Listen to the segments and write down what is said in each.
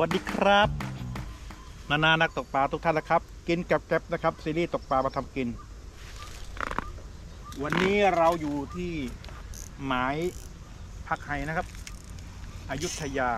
วัสดีครับ นานานักตกปลาทุกท่านนะครับ กินกับแก๊บนะครับ ซีรีส์ตกปลามาทำกิน วันนี้เราอยู่ที่หมายพักไฮนะครับ อยุธยา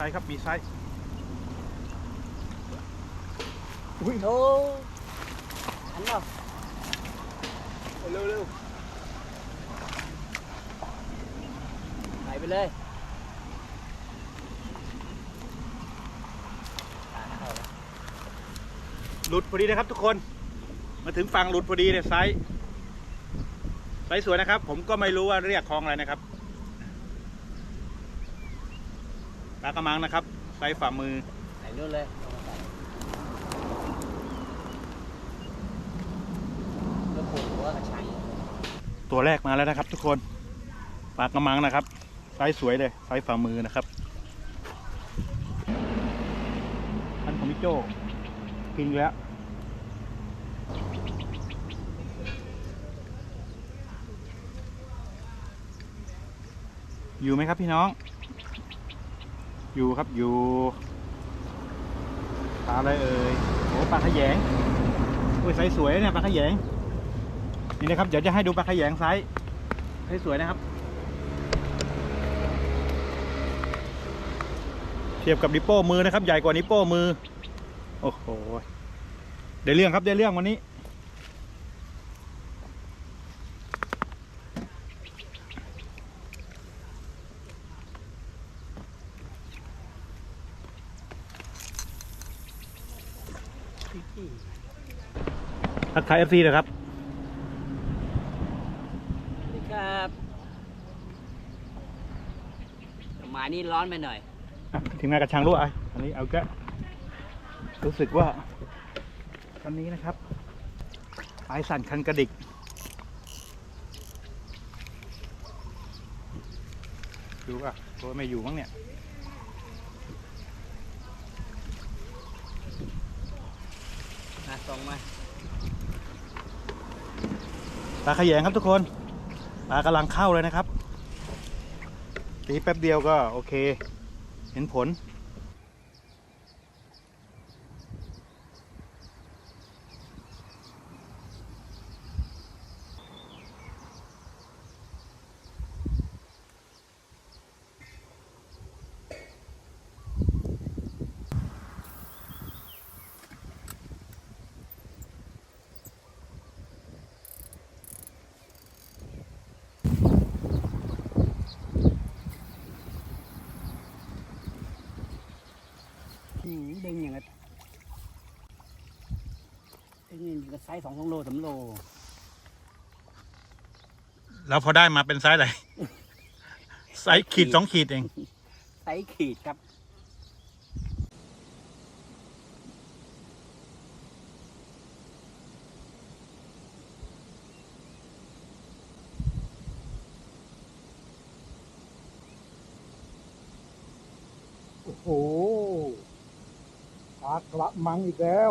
ไซส์ครับ มีไซส์อุ้ยโอ้หันเนาะเร็วเร็วไปไปเลยตาเข้าแล้วหลุดพอดีนะครับทุกคน มาถึงฝั่งหลุดพอดีเนี่ยไซส์ไซส์สวยนะครับ ผมก็ไม่รู้ว่าเรียกคลองอะไรนะครับ ปลากระมังนะครับไซส์ฝ่ามือไหนนู่นเลยเอามาใส่แล้วปวดหัวกระชังตัวแรกมาแล้วนะครับ ทุกคนปลากระมังนะครับไซส์สวยเลยไซส์ฝ่ามือนะครับอันของพี่โจกินอีกแล้วอยู่ไหมครับพี่น้อง อยู่ครับอยู่ปลาอะไรเอ่ยโอ้ปลาขยงโอ้ยไซส์สวยเนี่ยปลาขยงนี่นะครับเดี๋ยวจะให้ดูปลาขยงไซส์ไซส์สวยนะครับ เทียบกับนิโป้มือนะครับ ใหญ่กว่านิโป้มือโอ้โหได้เรื่องครับได้เรื่องวันนี้ ทักทายเอฟซีนะครับสวัสดีครับหมายนี่ร้อนไปหน่อยอะทีมงานกระชังรู้ไอะอันนี้เอาแกะรู้สึกว่าตอนนี้นะครับปลายสั่นคันกระดิกดูอะตัวไม่อยู่มั้งเนี่ย ส่งมาปลาขยงครับทุกคนปลากำลังเข้าเลยนะครับตีแป๊บเดียวก็โอเค เห็นผล ดึงอย่างกับไซส์สองสองโลสามโล แล้วพอได้มาเป็นไซส์อะไร ไซส์ขีดสองขีดเอง ไซส์ขีดครับโอ้โหปลากระมังอีกแล้ว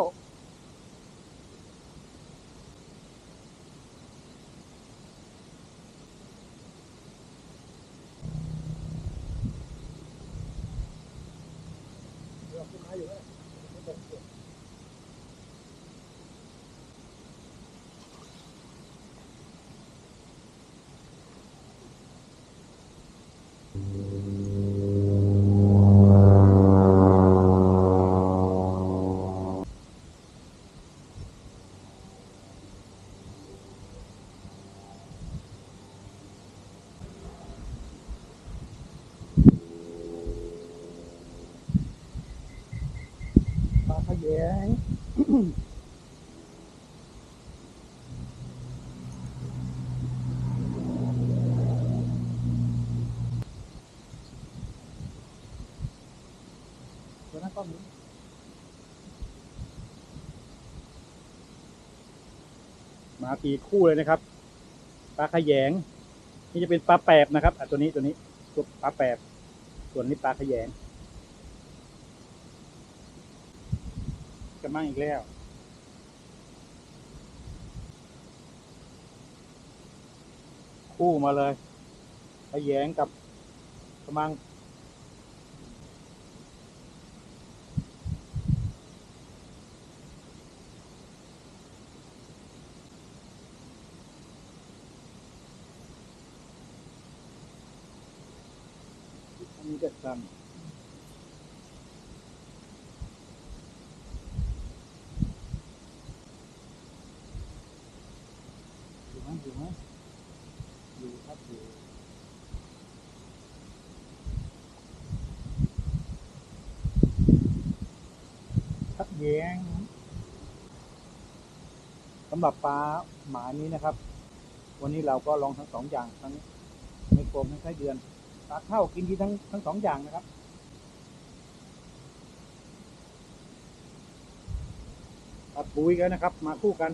ปลาขยงตัวนั้นก็มีมาตีคู่เลยนะครับ ปลาขยง นี่จะเป็นปลาแปบนะครับอะตัวนี้ตัวนี้ตัวปลาแปบ ส่วนนี้ปลาขยง กระมังอีกแล้วคู่มาเลยไอแยงกับกระมัง อันนี้ก็สั้นอยู่ไหมอยู่ไหมอยู่ครับอยู่ทัก แยงสำหรับปลาหมานี้นะครับ วันนี้เราก็ลองทั้งสองอย่างทั้งไม่โกลมทั้งไส้เดือนปลาเข้ากินดีทั้งทั้งสองอย่างนะครับปลาปุยกันนะครับ มาคู่กัน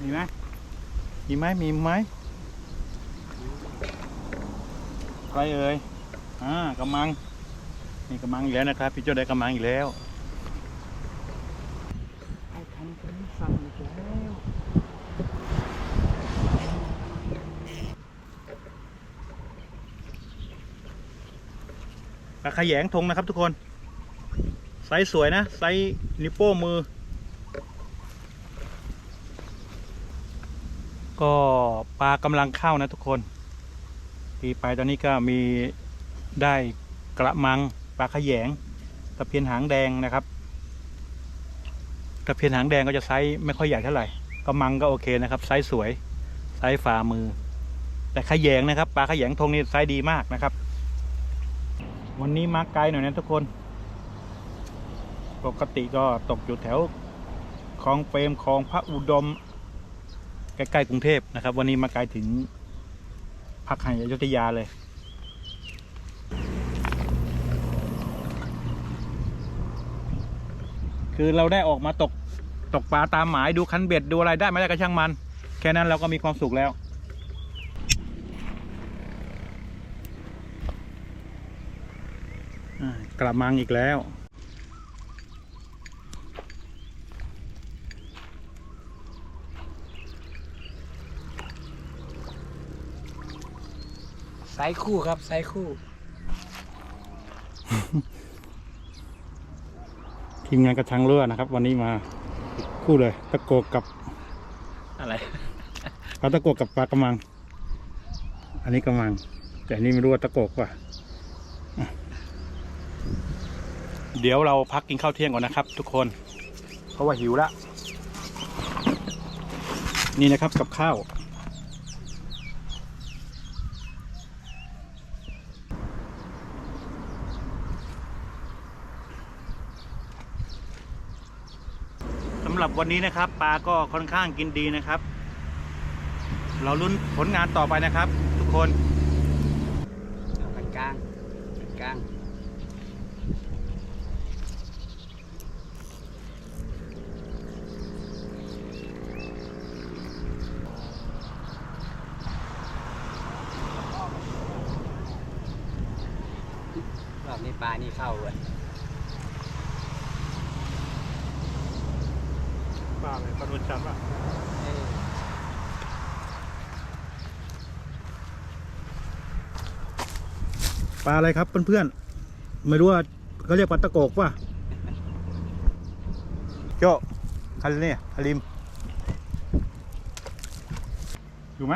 มีไหมมีไหมมีไหมใครเอ่ยอ่ากำมังนี่กำมังอีกแล้วนะครับ พี่โจ้าได้กำมังอีกแล้วไอ้ทันกันสั่งอีกแล้วปลาขยงทงนะครับทุกคน ไซส์สวยนะ ไซส์นิ้วโป้งมือ ก็ปลากำลังเข้านะทุกคนตีไปตอนนี้ก็มีได้กระมังปลาขยงตะเพียนหางแดงนะครับตะเพียนหางแดงก็จะไซส์ไม่ค่อยใหญ่เท่าไหร่กระมังก็โอเคนะครับไซส์สวยไซส์ฝ่ามือ แต่ขยงนะครับปลาขยงทงนี่ไซส์ดีมากนะครับ วันนี้มาไกลหน่อยนะทุกคน ปกติก็ตกอยู่แถวคลองเปรมคลองพระอุดม ใกล้ๆกรุงเทพนะครับ วันนี้มาไกลถึงพักไห่อยุธยาเลยคือเราได้ออกมาตกตกปลาตามหมายดูคันเบ็ดดูอะไรได้ไม่ได้ก็ช่างมัน แค่นั้นเราก็มีความสุขแล้วอ่ากระมังอีกแล้ว ไซส์คู่ครับไซส์คู่ทีมงานกระชังเรือนะครับ วันนี้มาคู่เลย ตะโกกกับอะไรปลาตะโกกกับปลากระมัง อันนี้กระมัง แต่อันนี้ไม่รู้ว่าตะโกกป่ะอะเดี๋ยวเราพักกินข้าวเที่ยงก่อนนะครับ ทุกคน เพราะว่าหิวละนี่นะครับกับข้าวำหรับวันนี้นะครับปลาก็ค่อนข้างกินดีนะครับ เราลุ้นผลงานต่อไปนะครับ ทุกคนเอากลางกลางกลางรอบนี้ปลานี่เข้าเว้ย ปลาอะไรปลาดุนจันป่ะเออปลาอะไรครับเพื่อนๆ ไม่รู้ว่าเขาเรียกปลาตะโกกป่ะโจ้คันเนี่ยฮาริม อยู่ไหม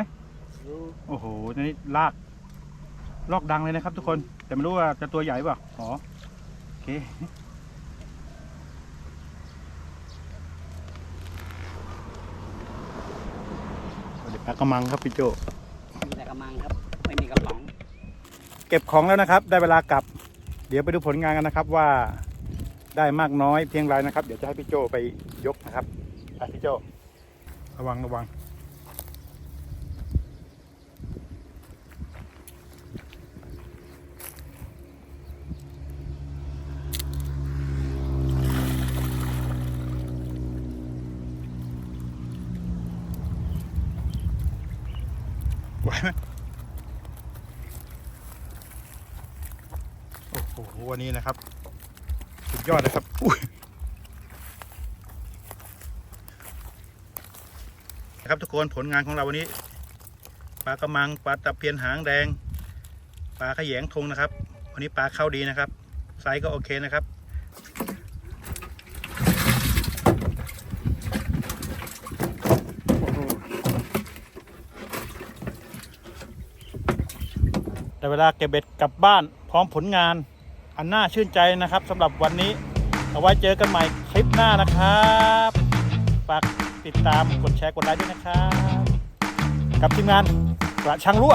รู้โอ้โหนี่ลากลอกดังเลยนะครับทุกคน แต่ไม่รู้ว่าจะตัวใหญ่ป่ะอ๋อโอเค เดี๋ยว ปลากระมังครับพี่โจ มีแต่กระมังครับ ไม่มีกระป๋องเก็บของแล้วนะครับ ได้เวลากลับ เดี๋ยวไปดูผลงานกันนะครับว่าได้มากน้อยเพียงไรนะครับ เดี๋ยวจะให้พี่โจไปยกนะครับไปพี่โจ ระวังระวัง ไหมโอ้โหวันนี้นะครับ สุดยอดนะครับ อุ้ยนะครับทุกคนผลงานของเราวันนี้ปลากระมังปลาตะเพียนหางแดงปลาขยงทงนะครับ วันนี้ปลาเข้าดีนะครับ ไซส์ก็โอเคนะครับ เวลาเก็บเบ็ดกลับบ้านพร้อมผลงาน อันน่าชื่นใจนะครับสำหรับวันนี้ เอาไว้เจอกันใหม่คลิปหน้านะครับฝากติดตามกดแชร์กดไลค์ด้วยนะครับ กับทีมงานกระชังรั่ว